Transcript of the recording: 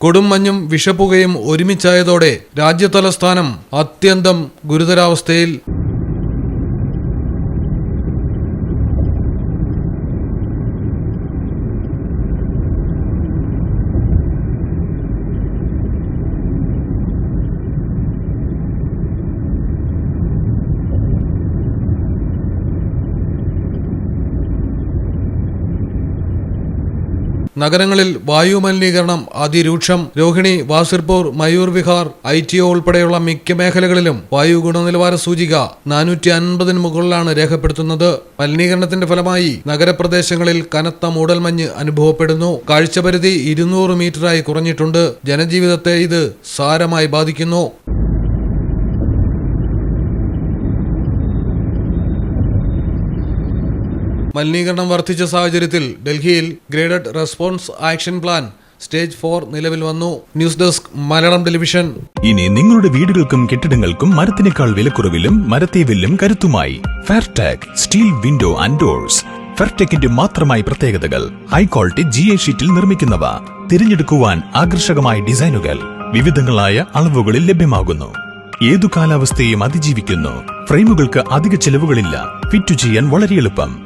കൊടും മഞ്ഞും വിഷപ്പുകയും ഒരുമിച്ചായതോടെ രാജ്യതലസ്ഥാനം അത്യന്തം ഗുരുതരാവസ്ഥയിൽ നഗരങ്ങളിൽ വായു മലിനീകരണം അതിരൂക്ഷം Rohini Wazirpur Mayur Vihar I T O ഉൾപ്പെടെയുള്ള മിക്ക മേഖലകളിലും വായു ഗുണനിലവാര സൂചിക നാനൂറ്റി അൻപതിന് മുകളിലാണ് രേഖപ്പെടുത്തുന്നത്. മലിനീകരണത്തിന്റെ ഫലമായി നഗരപ്രദേശങ്ങളിൽ കനത്ത മൂടൽമഞ്ഞ് അനുഭവപ്പെടുന്നു. കാഴ്ചപരിധി ഇരുന്നൂറ് മീറ്ററായി കുറഞ്ഞിട്ടുണ്ട്. ജനജീവിതത്തെ ഇത് സാരമായി ബാധിക്കുന്നു. മലിനീകരണം വർദ്ധിച്ച സാഹചര്യത്തിൽ ഡൽഹിയിൽ graded response action plan stage four നിലവിൽ വന്നു. News desk Malayalam television. ഇനി നിങ്ങളുടെ വീടുകൾക്കും കെട്ടിടങ്ങൾക്കും മരത്തിനേക്കാൾ വിലക്കുറവിലും മരത്തെ വില്ലും കരുത്തുമായി Fairtag steel window and doors ഫെർടെക്കിന്റെ മാത്രമായി പ്രത്യേകതകൾ ഹൈ ക്വാളിറ്റി ജി എ ഷീറ്റിൽ നിർമ്മിക്കുന്നവ. തിരഞ്ഞെടുക്കുവാൻ ആകർഷകമായ ഡിസൈനുകൾ വിവിധങ്ങളായ അളവുകളിൽ ലഭ്യമാകുന്നു. ഏതു കാലാവസ്ഥയും അതിജീവിക്കുന്നു. ഫ്രെയിമുകൾക്ക് അധിക ചെലവുകളില്ല. ഫിറ്റ് ചെയ്യാൻ വളരെ എളുപ്പം.